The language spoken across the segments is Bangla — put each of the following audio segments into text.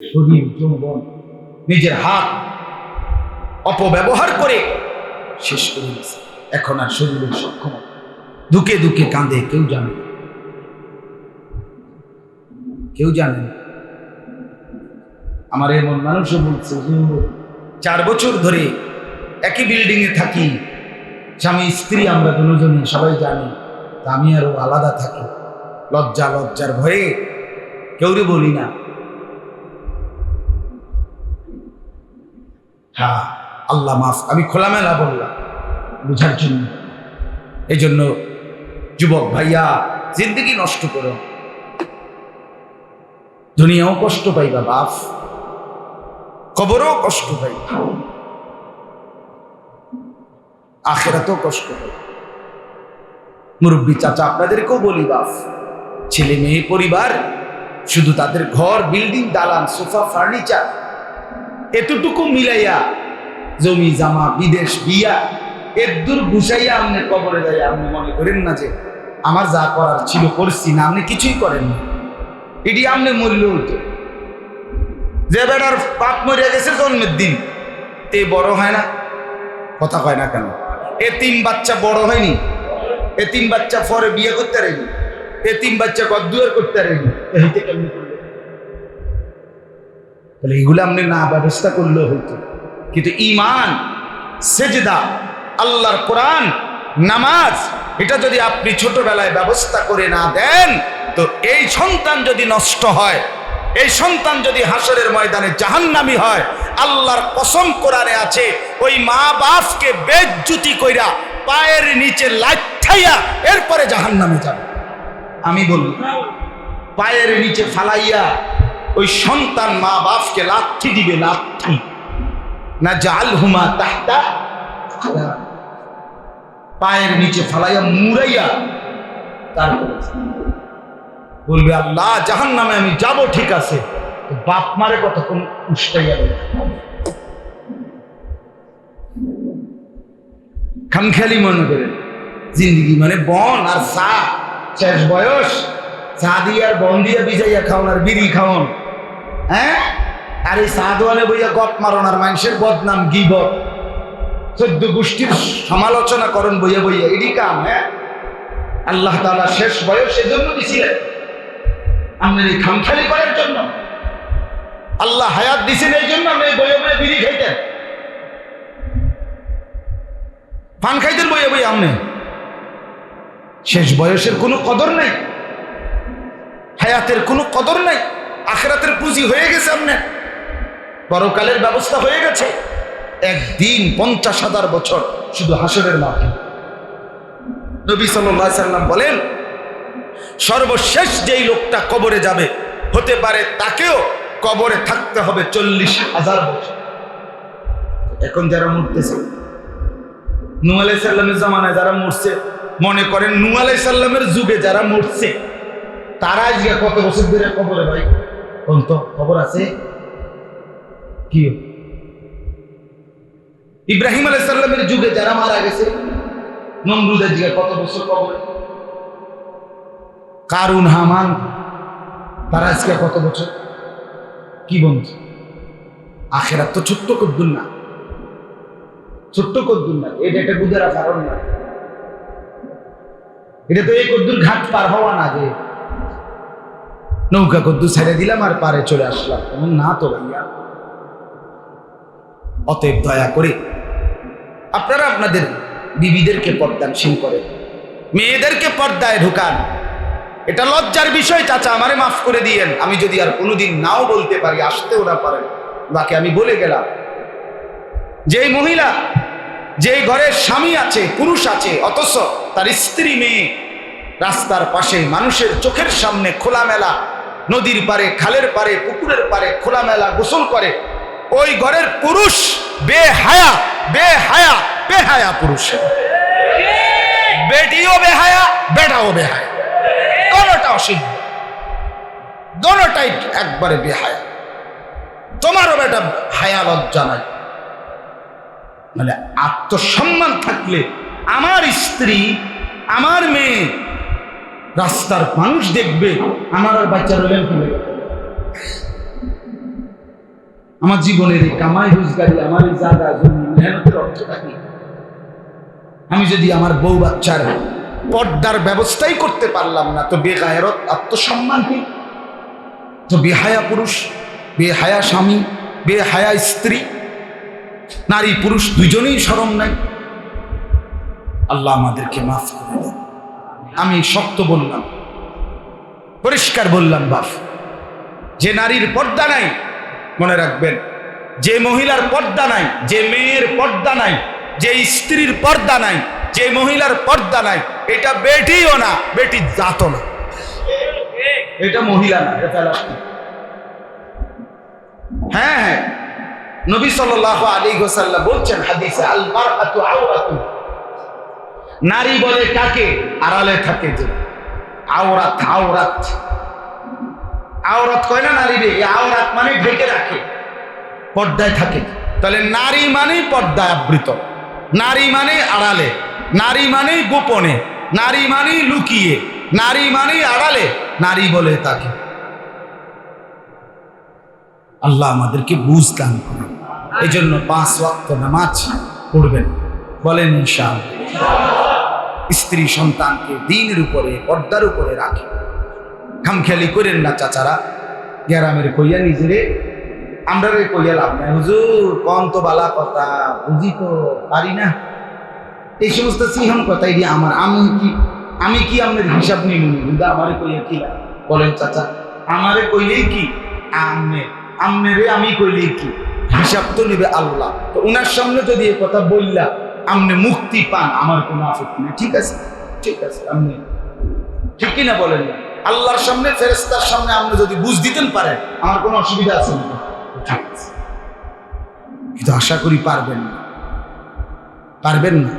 শরীর, যৌবন, নিজের হাত অপব্যবহার করে শেষ করে দিয়েছে। এখন আর শরীরের সক্ষম দুকে দুকে কাঁদে, কেউ জানে কেউ জানে আমার এমন মানুষও বলছে চার বছর ধরে একই বিল্ডিং এ থাকি। স্বামী, স্ত্রী আমরা দুজনই সবাই জানি, তা আমি আরও আলাদা থাকি। লজ্জা, লজ্জার ভয়ে কেউরে বলি না। হ্যাঁ আল্লাহ মাফ, আমি খোলামেলা বললাম বুঝার জন্য। এই জন্য যুবক ভাইয়া, জিন্দগি নষ্ট করো। দুনিয়াও কষ্ট পাইবা বাপ, কবরও কষ্ট পাইবা। আখেরাতেও কষ্ট পাইবা। মুরব্বী চাচা, আপনাদেরকেও বলি বাপ, ছেলে মেয়ে, পরিবার, শুধু তাদের ঘর, বিল্ডিং, দালান, সোফা, ফার্নিচার এতটুকু মিলাইয়া জমি জামা, বিদেশ বিয়া, এর দূর ঘুষাইয়া আপনি কবরে যাই আপনি মনে করেন না যে আমার যা করার ছিল করছি না, আপনি কিছুই করেন না। এটি আপনি মূল্য হতো যে বেটার পাপ মরিয়া গেছে জন্মের দিন, তে বড় হয় না? কথা কয় না কেন? এ তিন বাচ্চা বড় হয়নি। এ তিন বাচ্চা পরে বিয়ে করতে পারেনি। এ তিন বাচ্চা কদ্দুয়ার করতে পারেনি। তাহলে এগুলো আপনি না ব্যবস্থা করলেও হইতো। কিন্তু ইমান সেজদা, আল্লাহর কোরআন, নামাজ, এটা যদি আপনি ছোটবেলায় ব্যবস্থা করে না দেন, তো এই সন্তান যদি নষ্ট হয়, এই সন্তান যদি হাসরের ময়দানে জাহান্নামি হয়, আল্লাহর কসম কোরআনে আছে, ওই মা বাপকে বেজ্জুতি কইরা পায়ের নিচে লাইঠাইয়া এরপরে জাহান্নামে যাবে। আমি বলি পায়ের নিচে ফালাইয়া ওই সন্তান মা বাপকে লাথি দিবে লাথি না জাল হুমা তাহতা পায়ের নিচে ফালাইয়া মুড়াইয়া তারপরে বলবে, আল্লাহ জাহান নামে আমি যাব, ঠিক আছে। বাপ মারে কতক্ষণ উষ্টা গেল খামখেয়ালি মনে করে জিন্দগি মানে বন আর চা শেষ বয়স। চা দিয়ে আর বন দিয়ে বিজাইয়া খাওন আর বিড়ি খাওন। হ্যাঁ? আর এই চা দোয়ানে বইয়া গপ মারণ আর মানুষের বদনাম গিব চোদ্দ গোষ্ঠীর সমালোচনা করণ বইয়া বইয়া। এডি কাম হ্যাঁ? আল্লাহ তাআলা শেষ বয়স এজন্য দিছিলেন। আপনার এই খামখালি করার জন্য। আল্লাহ হায়াত দিছেন এই জন্য আপনি বইয়ে বইয়ে বিড়ি খাইতেন। পান খাইতেন বইয়ে বইয়ে আপনি। শেষ বয়সের কোনো কদর নাই। হায়াতের কোনো কদর নাই, আখেরাতের পুঁজি হয়ে গেছে আপনার পরকালের ব্যবস্থা হয়ে গেছে। একদিন পঞ্চাশ হাজার বছর শুধু হাসরের মাঠে। নবী সাল্লাম বলেন, সর্বশেষ যেই লোকটা কবরে যাবে, হতে পারে তাকেও কবরে থাকতে হবে চল্লিশ হাজার বছর। এখন যারা মরতেছে নু সাল্লামের জামানায় যারা মরছে, মনে করেন নু সাল্লামের যুগে যারা মরছে তারা আজকে কত বছর ধরে কবরে ভাই? কোন তো, খবর আছে? কি? ইব্রাহিম আলাই সাল্লামের যুগে যারা মারা গেছে, নমরুদের দিকে কত বছর কবরে? কারুন, হামান, তারা আজকে কত বছর? কি বন্ধু? আখেরাত তো ছোট্ট কদ্দুর না। ছোট্ট কদ্দুর না, এটা একটা গুজারা কারণ না। এটা তো এই কদ্দুর ঘাট পার হওয়া না যে নৌকা কদ্দু ছেড়ে দিলাম আর পারে চলে আসলাম। না তো ভাইয়া। অতএব দয়া করে আপনারা আপনাদের বিবিদেরকে পর্দানশীল করেন, মেয়েদেরকে পর্দায় ঢুকান। এটা লজ্জার বিষয়, চাচা, আমারে মাফ করে দিয়েন। আমি যদি আর কোনোদিন নাও বলতে পারি, আসতেও না পারেন। বাকি আমি বলে গেলাম, যেই মহিলা, যেই ঘরের স্বামী আছে, পুরুষ আছে, অথচ তার স্ত্রী মেয়ে, রাস্তার পাশে মানুষের চোখের সামনে খোলামেলা নদীর পারে, খালের পারে, পুকুরের পারে খোলামেলা গোসল করে। ওই ঘরের পুরুষ বেহায়া বেহায়া বেহায়া পুরুষ। বেটিও বেহায়া, বেটাও বেহায়া। দোনোটা অসিদ্ধ দোনোটাই একবারে বেহায়া। তোমারও বেটা হায়া লজ্জা নাই। মানে আত্মসম্মান থাকলে আমার স্ত্রী, আমার মেয়ে রাস্তার মানুষ দেখবে, আমার আর বাচ্চা রইলেন আমার জীবনের এই কামাই রোজগারি, আমার এই জায়গা, জমি মেহনতের অর্থটা কি আমি যদি আমার বউ বাচ্চার পর্দার ব্যবস্থাই করতে পারলাম না, তো বেগায়রত আত্মসম্মান কি? তো বেহায়া পুরুষ, বেহায়া স্বামী, বেহায়া স্ত্রী, নারী পুরুষ দুজনেই সরম নাই আল্লাহ আমাদেরকে মাফ করে দেন। আমি শক্ত বললাম, পরিষ্কার বললাম বাপ যে নারীর পর্দা নাই, মনে রাখবেন, যে মহিলার পর্দা নাই, যে মেয়ের পর্দা নাই, যে স্ত্রীর পর্দা নাই, যে মহিলার পর্দা নাই, এটা বেটিও না, বেটি জাত না। এটা মহিলা না হ্যাঁ হ্যাঁ নবী সাল্লাল্লাহু আলাইহি ওয়াসাল্লাম বলছেন হাদিসে আল আওরাতু নারী বলে কাকে? আড়ালে থাকে যে। আওরাত আওরাত। আওরাত কয় না নারী রে? আওরাত মানে ঢেকে রাখে। পর্দায় থাকে। তাহলে নারী মানে পর্দায় আবৃত। নারী মানে আড়ালে। নারী মানে গোপনে। নারী মানে লুকিয়ে। নারী মানে আড়ালে। নারী বলে তাকে। আল্লাহ আমাদেরকে বুঝতাম এই জন্য পাঁচ ওয়াক্ত নামাজ পড়বেন। বলেন ইনশাআল্লাহ। স্ত্রী সন্তানকে দিনের উপরে, পর্দার উপরে রাখে। খামখেয়ালি করেন না চাচারা। গ্যারামের কইয়া নিজেরে আমরা রে কইয়া লাভ নাই। হুজুর, কম তো বালা কথা, বুঝি তো পারি না। এই সমস্ত সিহন কথাই দিয়ে আমার, আমি কি আমি কি আপনার হিসাব নিই কিন্তু আমারে কইয়া কি? বলেন চাচা, আমারে কইলেই কি? আমনে, আমনেরে আমি কইলেই কি? হিসাব তো নেবে আল্লাহ। তো উনার সামনে যদি এই কথা বললা আমনে মুক্তি পান, আমার কোনো আপত্তি নেই। ঠিক আছে? ঠিক আছে আপনি ঠিক কিনা বলেন? আল্লাহর সামনে ফেরেস্তার সামনে আপনি যদি বুঝ দিতেন পারেন, আমার কোনো অসুবিধা আছে না। কিন্তু আশা করি পারবেন না। পারবেন না?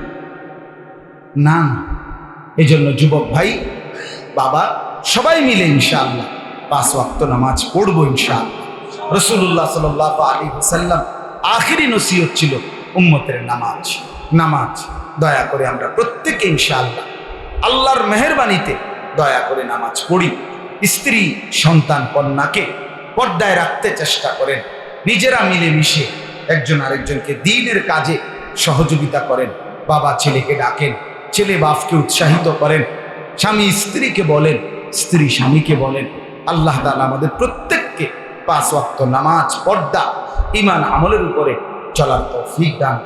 না। এই জন্য যুবক ভাই, বাবা, সবাই মিলে ইনশাআল্লাহ পাঁচ ওয়াক্ত নামাজ পড়ব ইনশাআল্লাহ। রসুল্লাহ সাল আলী সাল্লাম আখিরি নসিহত ছিল উম্মতের নামাজ। নামাজ, দয়া করে আমরা প্রত্যেকে ইনশাআল্লাহ আল্লাহর মেহরবানিতে দয়া করে নামাজ পড়ি। স্ত্রী সন্তান কন্যাকে পর্দায় রাখতে চেষ্টা করেন। নিজেরা মিলে মিশে একজন আরেকজনকে দিনের কাজে সহযোগিতা করেন। বাবা ছেলেকে ডাকেন, ছেলে বাপকে উৎসাহিত করেন, স্বামী স্ত্রীকে বলেন, স্ত্রী স্বামীকে বলেন, আল্লাহ তাআলা আমাদের প্রত্যেককে পাঁচ ওয়াক্ত নামাজ, পর্দা ইমান আমলের উপরে চলার তৌফিক দান।